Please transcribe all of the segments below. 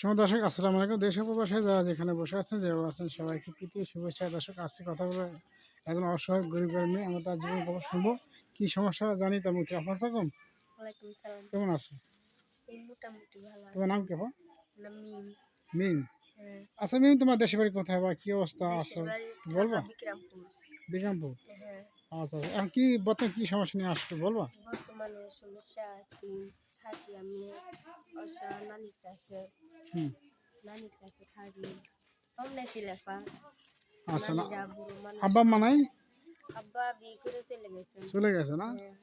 সময় দর্শক আসসালামু আলাইকুম। দেশ প্রবাসে যারা যেখানে বসে আছেন যেভাবে আছেন সবাইকে প্রীতি শুভেচ্ছা। দর্শক আজকে কথা বলে একজন অসহায় গরিবের মেয়ে আমরা তার জীবন খবর শুনব কি সমস্যা জানি তার মুখে আপনার থাকুন কেমন আছো? তোমার নাম কেমন মিম। হ্যাঁ। আচ্ছা মিম তোমার দেশের বাড়ি কোথায় বা কি অবস্থা আছো? বলবা? বিক্রমপুর? হ্যাঁ। আচ্ছা আচ্ছা। এখন কি বর্তমানে কি সমস্যা নিয়ে আসছো বলবা? বর্তমানে সমস্যা আছে। থাকি আমি। নানির কাছে। হুম। নানির কাছে থাকি। অমনে ছিলেফা আচ্ছা আব্বা মা নাই? আব্বা বিয়ে করে চলে গেছেন চলে গেছে না? হ্যাঁ।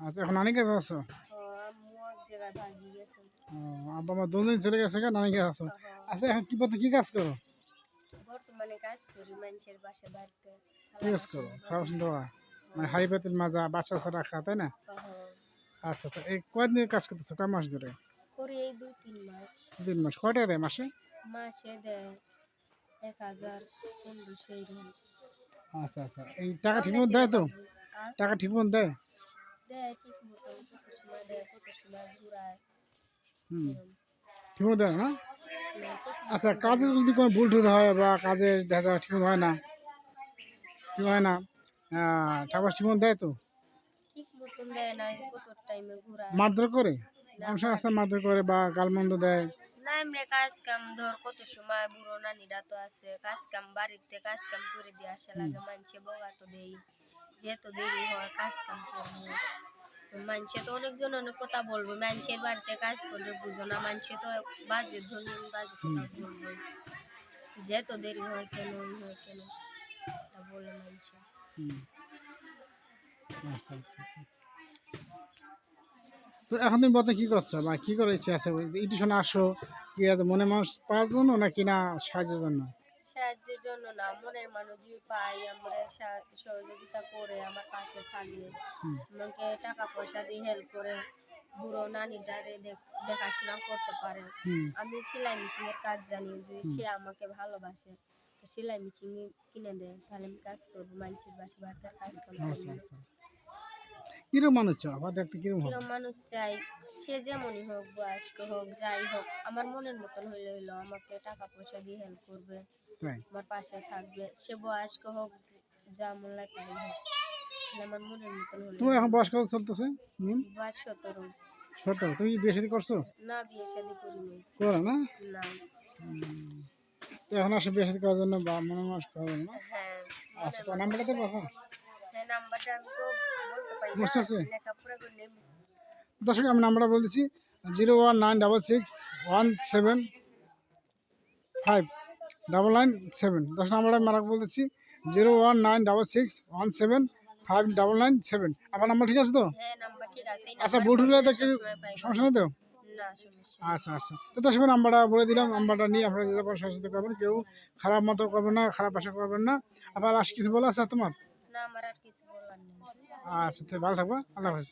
আচ্ছা এখন নানি কাছে আছো? আব্বা মা দুদিন চলে গেছে কেন নানি কাছে আছো? আচ্ছা এখন কি পথে কি কাজ করো? বর্তমানে কাজ করি মানুষের বাসা বাড়িতে। কাজ করো? খাওয়া মানে হাড়ি পাতিল মাজা বাচ্চা বাচ্চা রাখা তাই না? আচ্ছা আচ্ছা। এই কয়দিন কাজ করতেছো? কয় মাস ধরে? করি এই দুই তিন মাস। তিন মাস। কয় টাকা দেয় মাসে? মাসে দেয় এক হাজার পনেরোশো এরকম। আচ্ছা আচ্ছা। এই টাকা ঠিক মতো দেয় তো? টাকা ঠিক মতো দেয়? দেয় ঠিক মতো কত সময় দেয় কত সময় ঘুরায়। হুম। ঠিক মতো দেয় না? আচ্ছা কাজে যদি কোনো ভুল টুল হয় বা কাজে দেখা ঠিক হয় না ঠিক হয় না টাকা ঠিক মতো দেয় তো? মারধর করে? মানুষের রাস্তায় মারধর করে বা গালমন্দ দেয়? না এমনি কাজ কাম ধর কত সময় বুড়ো নানিরা তো আছে। কাজ কাম বাড়িতে কাজ কাম করে দিয়ে আসা লাগে। মানুষে বগা তো দেই। যেহেতু দেরি হয় কাজ কাম করব। মানুষে তো অনেকজন অনেক কথা বলব। মানুষের বাড়িতে কাজ করলে বুঝো না। মানুষে তো বাজে ধনী বাজে কথা বলব। যেহেতু দেরি হয় কেন ওই হয় কেন? বলে মানুষে আচ্ছা আচ্ছা আচ্ছা। তো এখন তুমি বলতে কি করছ? বা কি করে ইচ্ছে আছে? ইটিউশনে আসো কি আছে মনে মানুষ পাওয়ার জন্য নাকি না সাহায্যের জন্য? সাহায্যের জন্য না মনের মানুষ পাই আমরা সহযোগিতা করে আমার পাশে থাকে আমাকে টাকা পয়সা দিয়ে হেল্প করে বুড়ো নানিটারে দেখাশোনা করতে পারে। আমি সেলাই মেশিনের কাজ জানি সে আমাকে ভালোবাসে। সেলাই মেশিন কিনে দেয় তাহলে আমি কাজ করব মানুষের বাসে বাড়িতে কাজ করব আচ্ছা আচ্ছা আচ্ছা। কিরম মানুষ চাও আবার দেখতে কিরম হবে? কিরম মানুষ চাই সে যেমনই হোক বয়স্ক হোক যাই হোক আমার মনের মতন হইলে হইল আমাকে টাকা পয়সা দিয়ে হেল্প করবে। তাই? আমার পাশে থাকবে। সে বয়স্ক হোক যে- যা মূল্য তাই হোক। তাহলে আমার মনের মতন হলে তোমার এখন বয়স কত চলতেছে হুম বয়স সতেরো। সত্তর তুমি বিয়ে শাদী করছ? না বিয়ে শাদি করিনি। করো না? না। এখন আসো বিয়ে শাদী করার জন্য বা মনে মানুষ করার জন্য। হ্যাঁ আচ্ছা নাম্বারটা দেবো এখন হ্যাঁ নাম্বারটা আমি তো দর্শক আমি নাম্বারটা বলতেছি zero one nine double six one seven five double nine seven. দশ নাম্বারটা মারা বলতেছি zero one nine double six one seven five double nine seven. আমার নাম্বার ঠিক আছে তো? হ্যাঁ আচ্ছা হলে তো। সমস্যা নেই তো? আচ্ছা আচ্ছা। তো দর্শক নাম্বারটা বলে দিলাম নাম্বারটা নিয়ে আপনারা যেতে পারেন করবেন কেউ খারাপ মতো করবেন না খারাপ আশা করবেন না। আবার আস কিছু বলা আছে তোমার না আমার আর কিছু বলার নেই আচ্ছা ভালো থাকব আল্লাহ হাফিজ।